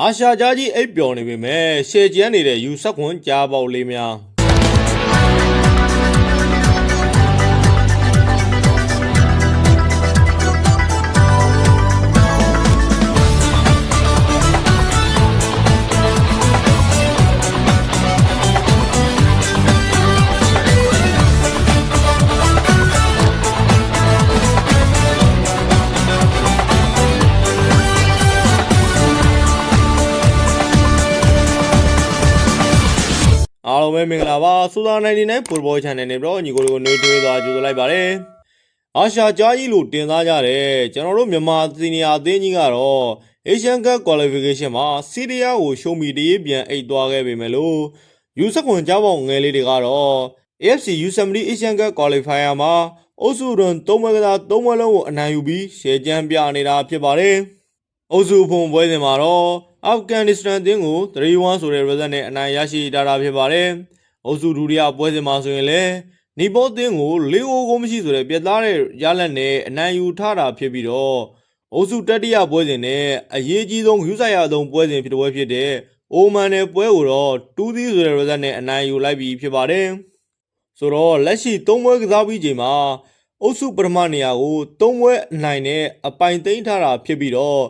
အာရှာကြားကြီးအိပ်ပျော်နေပေမဲ့ရှယ်ကျန်းနေတဲ့ယူဆက်ခွန်ကြားပေါက်လေးများ အားလုံးပဲမင်္ဂလာပါစူသာ99 Football Channel နဲ့တော့ညီကိုတို့နှွေးထွေးသွားကြိုဆိုလိုက်ပါတယ်အာရှာကြားကြီးလို့တင်သားကြတယ်ကျွန်တော်တို့မြန်မာစီနီယာအသင်းကြီးကတော့ Asian Cup Qualification မှာစီးရီးယားကိုရှုံးပြီးတရေးပြန်အိတ်သွားခဲ့ပေမဲ့လို့ယူဆက်ခွန်ကြားပေါင်ငယ်လေးတွေကတော့ AFC U70 Asian Cup Qualifier မှာအုပ်စုတွန်၃ပွဲကစား၃ပွဲလုံးကိုအနိုင်ယူပြီးရှယ်ချမ်းပြနေတာဖြစ်ပါတယ် အုပ်စုဖုံပွဲစဉ်မှာတော့အာဖဂန်နစ္စတန်အသင်းကို3-1ဆိုတဲ့ result နဲ့အနိုင်ရရှိထားတာဖြစ်ပါတယ်။အုပ်စုဒုတိယပွဲစဉ်မှာဆိုရင်လည်းနီပေါအသင်းကို၄ဂိုးကိုမရှိဆိုတဲ့ပြတ်သားတဲ့ရလတ်နဲ့အနိုင်ယူထားတာဖြစ်ပြီးတော့အုပ်စုတတိယပွဲစဉ်နဲ့အရေးကြီးဆုံးယူဆိုင်ရဆုံးပွဲစဉ်ဖြစ်တဲ့ပွဲဖြစ်တဲ့အိုမန်နယ်ပွဲကိုတော့2-0ဆိုတဲ့ result နဲ့အနိုင်ယူလိုက်ပြီးဖြစ်ပါတယ်။ဆိုတော့လက်ရှိ၃ပွဲကစားပြီးချိန်မှာအုပ်စုပထမနေရာကို၃ပွဲအနိုင်နဲ့အပိုင်သိမ်းထားတာဖြစ်ပြီးတော့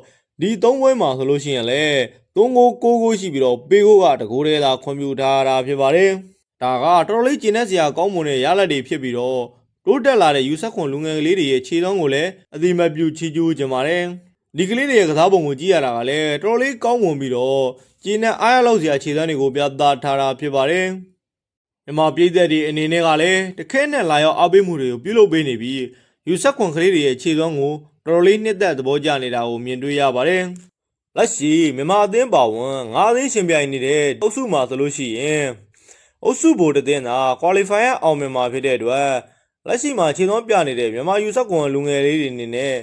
ဒီသုံးပွဲမှာဆိုလို့ရှိရင်လည်း3ကို6ကိုရှိပြီးတော့ပေကိုကတကိုးတည်းသာခွင့်ပြုထားတာဖြစ်ပါတယ်။ဒါကတော်တော်လေးကျင်းတဲ့စရာကောင်းမွန်တဲ့ရလဒ်တွေဖြစ်ပြီးတော့တိုးတက်လာတဲ့ယူဆက်ခွန်လူငယ်ကလေးတွေရဲ့ခြေသွမ်းကိုလည်းအတိမတ်ပြုချီးကျူးကြပါတယ်။ဒီကလေးတွေရဲ့ကစားပုံကိုကြည့်ရတာကလည်းတော်တော်လေးကောင်းမွန်ပြီးတော့ကျင်းတဲ့အားရလောက်စရာခြေသွမ်းတွေကိုပြသထားတာဖြစ်ပါတယ်။မြန်မာပြည်သက်တွေအနေနဲ့ကလည်းတခဲနဲ့လာရောက်အားပေးမှုတွေကိုပြုလုပ်ပေးနေပြီးယူဆက်ခွန်ကလေးတွေရဲ့ခြေသွမ်းကို တော်တော်လေးနှစ်သက်သဘောကျနေတာကိုမြင်တွေ့ရပါတယ်။လက်ရှိမြန်မာအသင်းပါဝင်၅သိန်းရှင်ပြိုင်နေတဲ့အုပ်စုမှာဆိုလို့ရှိရင်အုပ်စုဘိုတသင်းသာ qualifier အောင်မြင်မှာဖြစ်တဲ့အတွက်လက်ရှိမှာခြေသွမ်းပြနေတဲ့မြန်မာယူဆက်ကွန်လူငယ်လေးတွေအနေနဲ့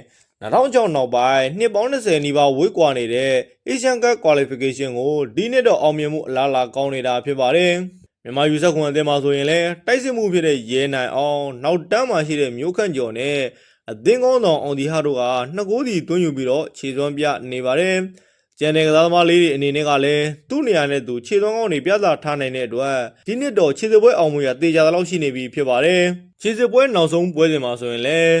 2006နောက်ပိုင်းနှစ်ပေါင်း20နီးပါးဝေးကွာနေတဲ့ Asian Cup qualification ကိုဒီနှစ်တော့အောင်မြင်မှုအလားအလာကောင်းနေတာဖြစ်ပါတယ်။မြန်မာယူဆက်ကွန်အသင်းမှာဆိုရင်လည်းတိုက်စစ်မှုဖြစ်တဲ့ရဲနိုင်အောင်နောက်တန်းမှာရှိတဲ့မျိုးခန့်ကျော်နဲ့ အသင်းကောင်းဆောင်အောင်ဒီဟာတို့ကနှစ်ကိုးစီသွင်းယူပြီးတော့ခြေစွမ်းပြနေပါတယ်။ကျန်တဲ့ကစားသမားလေးတွေအနေနဲ့ကလည်းသူ့နေရာနဲ့သူခြေစွမ်းကောင်းတွေပြသထားနိုင်တဲ့အတွက်ဒီနှစ်တော့ခြေစပွဲအောင်မှုရတေချာသလောက်ရှိနေပြီဖြစ်ပါတယ်။ခြေစပွဲနောက်ဆုံးပွဲစဉ်မှာဆိုရင်လည်း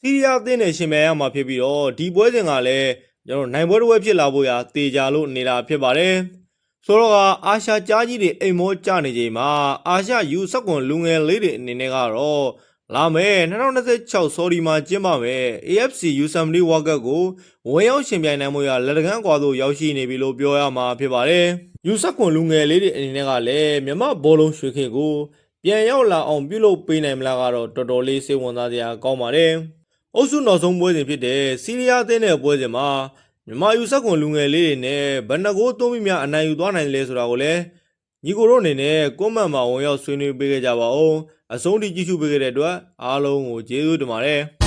စီးရီးယားအသင်းနဲ့ရှင်ပြိုင်ရမှာဖြစ်ပြီးတော့ဒီပွဲစဉ်ကလည်းကျွန်တော်နိုင်ပွဲတစ်ပွဲဖြစ်လာဖို့ရတေချာလို့နေတာဖြစ်ပါတယ်။ဆိုတော့ကအာရှကြားကြီးတွေအိမ်မောကြနေချိန်မှာအာရှယူဆက်ကွန်လူငယ်လေးတွေအနေနဲ့ကတော့ လာမယ်2026ဆော်ဒီမှာကျင်းပမယ် AFC U70 World Cup ကိုဝင်ရောက်ရှင်ပြိုင်နိုင်မှုရလက်တကန်းကွာသို့ရောက်ရှိနေပြီလို့ပြောရမှာဖြစ်ပါတယ်။ U7 ကွန်လူငယ်လေးတွေအနေနဲ့ကလည်းမြမဘောလုံးရွှေခေတ်ကိုပြန်ရောက်လာအောင်ပြုလုပ်ပေးနိုင်မလားကတော့တော်တော်လေးစိတ်ဝင်စားစရာကောင်းပါတယ်။အုပ်စုနောက်ဆုံးပွဲစဉ်ဖြစ်တဲ့စီးရီးယားအသင်းနဲ့ပွဲစဉ်မှာမြန်မာ U7 ကွန်လူငယ်လေးတွေနဲ့ဘယ်နှကိုသုံးပြီးများအနိုင်ယူသွားနိုင်လဲဆိုတာကိုလည်း ညီကိုတို့အနေနဲ့ကွန်မန့်မှာဝင်ရောက်ဆွေးနွေးပေးခဲ့ကြပါဦး။အဆုံးထိကြည့်ရှုပေးခဲ့တဲ့အတွက်အားလုံးကိုကျေးဇူးတင်ပါတယ်။